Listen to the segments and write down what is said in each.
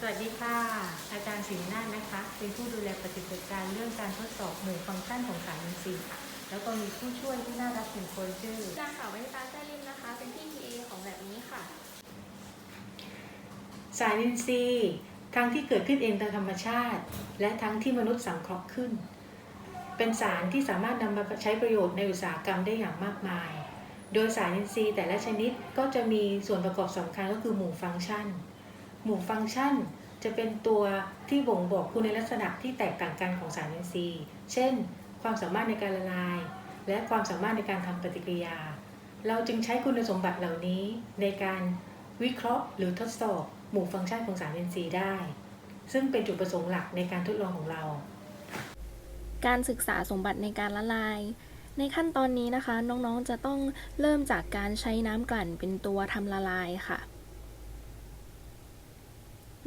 สวัสดีค่ะ อาจารย์สิงห์นาถนะคะ เป็นผู้ดูแลปฏิบัติการเรื่องการทดสอบหมู่ฟังก์ชันของสารอินทรีย์แล้วก็มีผู้ช่วยที่น่ารักหนึ่งคนชื่อนางสาววนิตาแซ่ลิมนะคะ เป็นพี่ TA ของแบบนี้ค่ะ สารอินทรีย์ทั้งที่เกิดขึ้นเองตามธรรมชาติ และทั้งที่มนุษย์สังเคราะห์ขึ้น เป็นสารที่สามารถนำมาใช้ประโยชน์ในอุตสาหกรรมได้อย่างมากมาย โดยสารอินทรีย์แต่ละชนิดก็จะมีส่วนประกอบสำคัญก็คือหมู่ฟังก์ชัน หมู่ฟังก์ชันจะเป็นตัวที่บ่งบอกคุณลักษณะที่แตกต่างกันของสารอินทรีย์ เช่น ความสามารถในการละลาย และความสามารถในการทำปฏิกิริยา เราจึงใช้คุณสมบัติเหล่านี้ในการวิเคราะห์หรือทดสอบหมู่ฟังก์ชันของสารอินทรีย์ได้ ซึ่งเป็นจุดประสงค์หลักในการทดลองของเรา การศึกษาสมบัติในการละลาย ในขั้นตอนนี้นะคะ น้องๆจะต้องเริ่มจากการใช้น้ำกลั่นเป็นตัวทำละลายค่ะ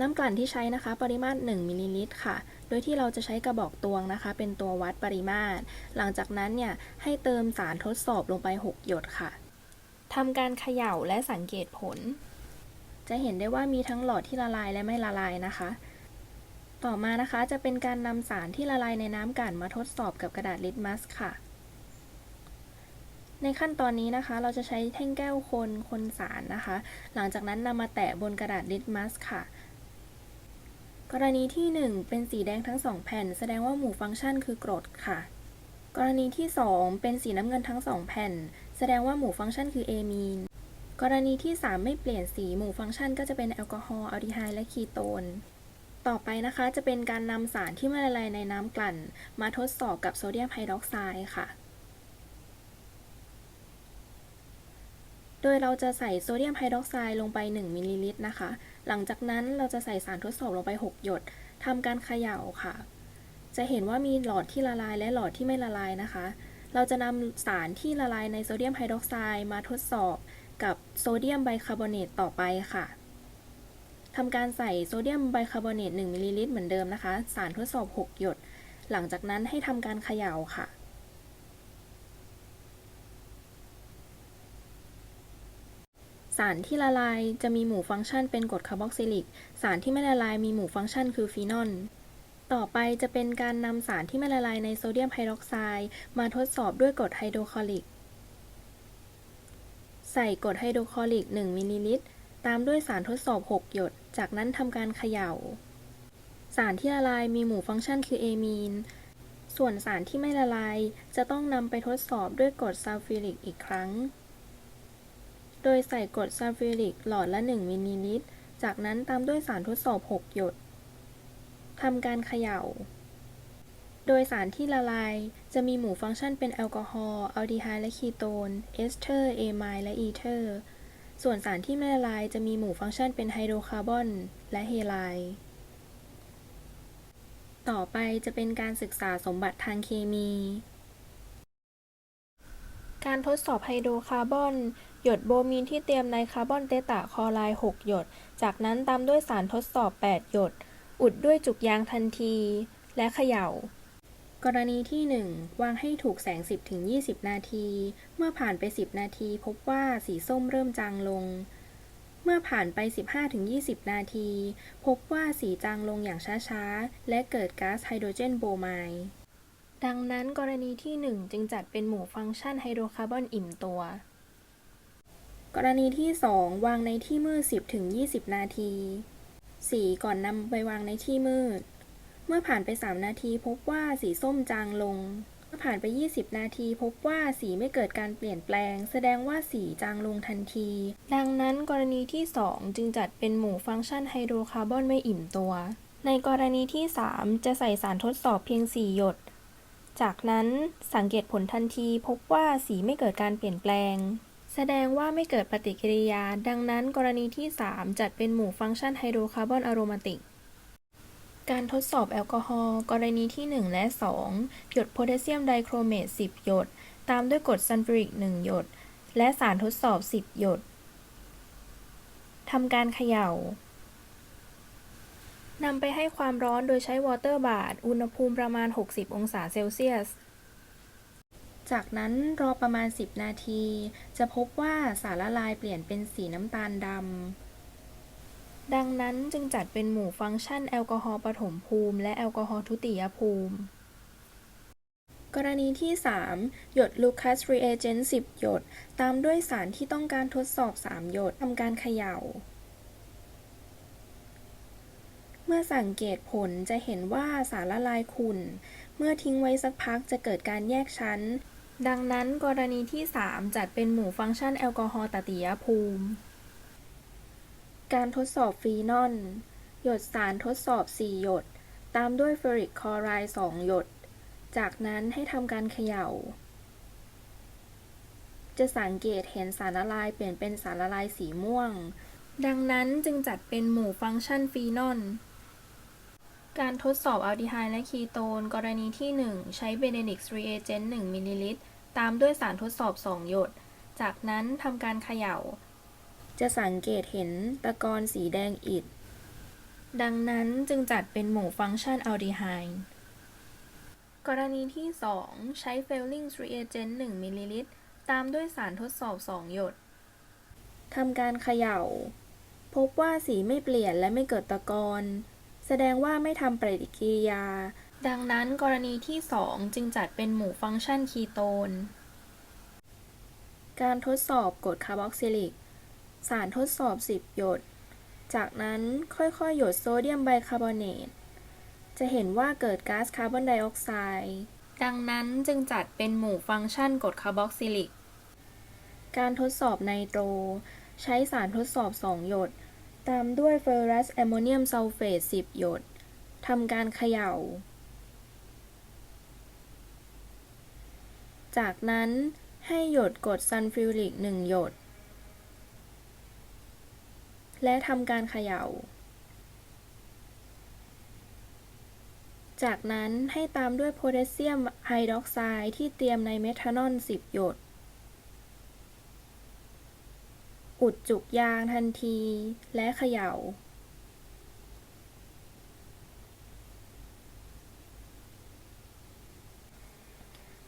น้ำกลั่นที่ใช้นะคะ ปริมาตร 1มิลลิลิตรค่ะ โดยที่เราจะใช้กระบอกตวงนะคะ เป็นตัววัดปริมาตร หลังจากนั้นเนี่ยให้เติมสารทดสอบลงไป 6 หยดค่ะทำการเขย่าและสังเกตผล จะเห็นได้ว่ามีทั้งหลอดที่ละลายและไม่ละลายนะคะ ต่อมานะคะจะเป็นการนำสารที่ละลายในน้ำกลั่นมาทดสอบกับกระดาษลิตมัสค่ะในขั้นตอนนี้นะคะ เราจะใช้แท่งแก้วคนคนสารนะคะ หลังจากนั้นนำมาแตะบนกระดาษลิตมัสค่ะ กรณีที่ 1 เป็นสีแดงทั้ง 2 แผ่น แสดงว่าหมู่ฟังก์ชันคือกรดค่ะ กรณีที่ 2 เป็นสีน้ำเงินทั้ง 2 แผ่น แสดงว่าหมู่ฟังก์ชันคือเอมีน กรณีที่ 3 ไม่เปลี่ยนสีหมู่ฟังก์ชันก็จะเป็นแอลกอฮอล์อัลดีไฮด์และคีโตน ต่อไปนะคะจะเป็นการนำสารที่ไม่ละลายในน้ำกลั่น มาทดสอบกับโซเดียมไฮดรอกไซด์ค่ะ โดยเราจะใส่โซเดียมไฮดรอกไซด์ลงไป 1 มิลลิลิตรนะคะ หลังจากนั้นเราจะใส่สารทดสอบลงไป 6 หยดทำการเขย่าค่ะ จะเห็นว่ามีหลอดที่ละลายและหลอดที่ไม่ละลายนะคะ เราจะนำสารที่ละลายในโซเดียมไฮดรอกไซด์มาทดสอบกับโซเดียมไบคาร์บอเนตต่อไปค่ะทำการใส่โซเดียมไบคาร์บอเนต1มิลลิลิตรเหมือนเดิมนะคะ สารทดสอบ 6 หยด หลังจากนั้นให้ทำการเขย่าค่ะารที่ละลายจะมีหมู่ฟังก์ชันเป็นกรดคาร์บอกซิลิก สารที่ไม่ละลายมีหมู่ฟังก์ชันคือฟีนอล ต่อไปจะเป็นการนำสารที่ไม่ละลายในโซเดียมไฮดรอกไซด์มาทดสอบด้วยกรดไฮโดรคลอริก ใส่กรดไฮโดรคลอริก 1 มิลลิลิตร ตามด้วยสารทดสอบ 6 หยด จากนั้นทำการเขย่า สารที่ละลายมีหมู่ฟังก์ชันคือเอมีน ส่วนสารที่ไม่ละลายจะต้องนำไปทดสอบด้วยกรดซัลฟิริกอีกครั้ง โดยใส่กรดซัลฟิริกหลอดละ 1 มิลลิลิตร จากนั้นตามด้วยสารทดสอบ 6 หยด ทำการเขย่า โดยสารที่ละลายจะมีหมู่ฟังก์ชันเป็นแอลกอฮอล์อัลดีไฮด์และคีโตน เอสเทอร์ เอไมล์และอีเทอร์ ส่วนสารที่ไม่ละลายจะมีหมู่ฟังก์ชันเป็นไฮโดรคาร์บอนและเฮไลด์ต่อไปจะเป็นการศึกษาสมบัติทางเคมี การทดสอบไฮโดรคาร์บอน หยดโบมีนที่เตรียมในคาร์บอนเตตาคอไรด์6หยด จากนั้นตามด้วยสารทดสอบ 8 หยด อุดด้วยจุกยางทันที และเขย่า กรณีที่ 1 วางให้ถูกแสง 10-20 นาที เมื่อผ่านไป 10 นาที พบว่าสีส้มเริ่มจางลง เมื่อผ่านไป 15-20 นาที พบว่าสีจางลงอย่างช้าๆ และเกิดก๊าซไฮโดรเจนโบไมด์ดังนั้นกรณีที่ 1 จึงจัดเป็นหมู่ฟังก์ชันไฮโดรคาร์บอนอิ่มตัว กรณีที่ 2 วางในที่มืด 10-20 นาทีสีก่อนนำไปวางในที่มืด เมื่อผ่านไป 3 นาทีพบว่าสีส้มจางลง เมื่อผ่านไป 20 นาทีพบว่าสีไม่เกิดการเปลี่ยนแปลง แสดงว่าสีจางลงทันที ดังนั้นกรณีที่ 2 จึงจัดเป็นหมู่ฟังก์ชันไฮโดรคาร์บอนไม่อิ่มตัว ในกรณีที่ 3 จะใส่สารทดสอบเพียง 4 หยด จากนั้นสังเกตผลทันทีพบว่าสีไม่เกิดการเปลี่ยนแปลง แสดงว่าไม่เกิดปฏิกิริยา ดังนั้นกรณีที่ 3 จัดเป็นหมู่ฟังก์ชันไฮโดรคาร์บอนอะโรมาติก การทดสอบแอลกอฮอล์กรณีที่ 1 และ 2 หยดโพแทสเซียมไดโครเมต 10 หยด ตามด้วยกรดซัลฟูริก 1 หยด และสารทดสอบ 10 หยดทำการเขย่านำไปให้ความร้อนโดยใช้วอเตอร์บาดอุณหภูมิประมาณ 60 องศาเซลเซียส จากนั้นรอประมาณ 10 นาที จะพบว่าสารละลายเปลี่ยนเป็นสีน้ำตาลดำ ดังนั้นจึงจัดเป็นหมู่ฟังก์ชันแอลกอฮอล์ปฐมภูมิ และแอลกอฮอล์ทุติยภูมิ กรณีที่ 3 หยดลูคัสรีเอเจนต์10 หยด ตามด้วยสารที่ต้องการทดสอบ 3 หยดทำการเขย่าเมื่อสังเกตผลจะเห็นว่าสารละลายขุ่น เมื่อทิ้งไว้สักพักจะเกิดการแยกชั้น ดังนั้นกรณีที่ 3 จัดเป็นหมู่ฟังก์ชันแอลกอฮอล์ตติยภูมิ การทดสอบฟีนอล หยดสารทดสอบ 4 หยด ตามด้วยเฟอริกคลอไรด์2 หยด จากนั้นให้ทำการเขย่า จะสังเกตเห็นสารละลายเปลี่ยนเป็นสารละลายสีม่วง ดังนั้นจึงจัดเป็นหมู่ฟังก์ชันฟีนอลการทดสอบอัลดีไฮด์และคีโตน กรณีที่ 1 ใช้เบเนดิกส์รีเอเจนต์1มิลลิลิตร ตามด้วยสารทดสอบ2หยด จากนั้นทำการเขย่า จะสังเกตเห็นตะกอนสีแดงอิฐดังนั้นจึงจัดเป็นหมู่ฟังก์ชันอัลดีไฮด์กรณีที่ 2 ใช้ Fellings reagent 1มิลลิลิตร ตามด้วยสารทดสอบ 2 หยด ทำการเขย่า พบว่าสีไม่เปลี่ยนและไม่เกิดตะกอน แสดงว่าไม่ทำปฏิกิริยา ดังนั้นกรณีที่ 2 จึงจัดเป็นหมู่ฟังก์ชันคีโตน การทดสอบกรดคาร์บอกซิลิก สารทดสอบ 10 หยด จากนั้นค่อยๆ หยดโซเดียมไบคาร์บอเนต จะเห็นว่าเกิดก๊าซคาร์บอนไดออกไซด์ ดังนั้นจึงจัดเป็นหมู่ฟังก์ชันกรดคาร์บอกซิลิก การทดสอบไนโตร ใช้สารทดสอบ 2 หยด ตามด้วยเฟอรัสแอมโมเนียมซัลเฟต 10 หยด ทำการเขย่า จากนั้นให้หยดกรดซัลฟิวริก1หยด และทำการเขย่า จากนั้นให้ตามด้วยโพแทสเซียมไฮดรอกไซด์ที่เตรียมในเมทานอล 10 หยด อุดจุกยางทันทีและเขย่า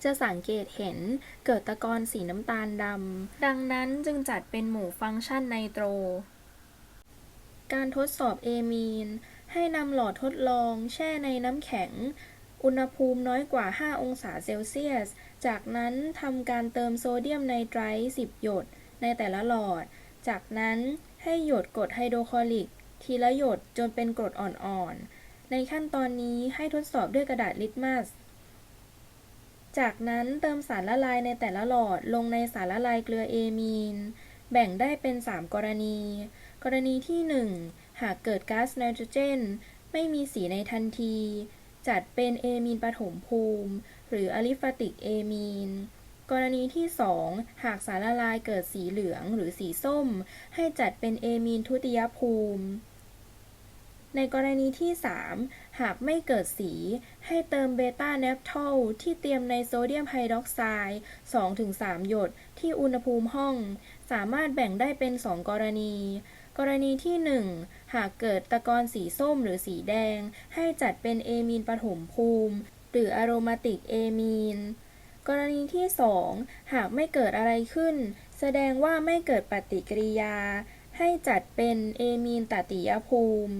จะสังเกตเห็นเกิดตะกอนสีน้ำตาลดำ ดังนั้นจึงจัดเป็นหมู่ฟังก์ชันไนโตร การทดสอบเอมีน ให้นำหลอดทดลอง แช่ในน้ำแข็ง อุณหภูมิน้อยกว่า 5 องศาเซลเซียส จากนั้นทำการเติมโซเดียมไนไตรท์10 หยดในแต่ละหลอด จากนั้นให้หยดกรดไฮโดรคลอริก ทีละหยดจนเป็นกรดอ่อนๆ ในขั้นตอนนี้ให้ทดสอบด้วยกระดาษลิตมัส จากนั้นเติมสารละลายในแต่ละหลอดลงในสารละลายเกลือเอมีน แบ่งได้เป็น 3 กรณี กรณีที่ 1 หากเกิดก๊าซไนโตรเจน ไม่มีสีในทันที จัดเป็นเอมีนปฐมภูมิ หรืออะลิฟาติกเอมีน กรณีที่ 2 หากสารละลายเกิดสีเหลืองหรือสีส้ม ให้จัดเป็นเอมีนทุติยภูมิ ในกรณีที่ 3 หากไม่เกิดสี ให้เติมเบต้าแนปทอลที่เตรียมในโซเดียมไฮดรอกไซด์2-3 หยดที่อุณหภูมิห้อง สามารถแบ่งได้เป็น 2 กรณี กรณีที่ 1 หากเกิดตะกอนสีส้มหรือสีแดง ให้จัดเป็นเอมีนปฐมภูมิ หรืออะโรมาติกเอมีน กรณีที่ 2 หากไม่เกิดอะไรขึ้น แสดงว่าไม่เกิดปฏิกิริยา ให้จัดเป็นเอมีนตติยภูมิ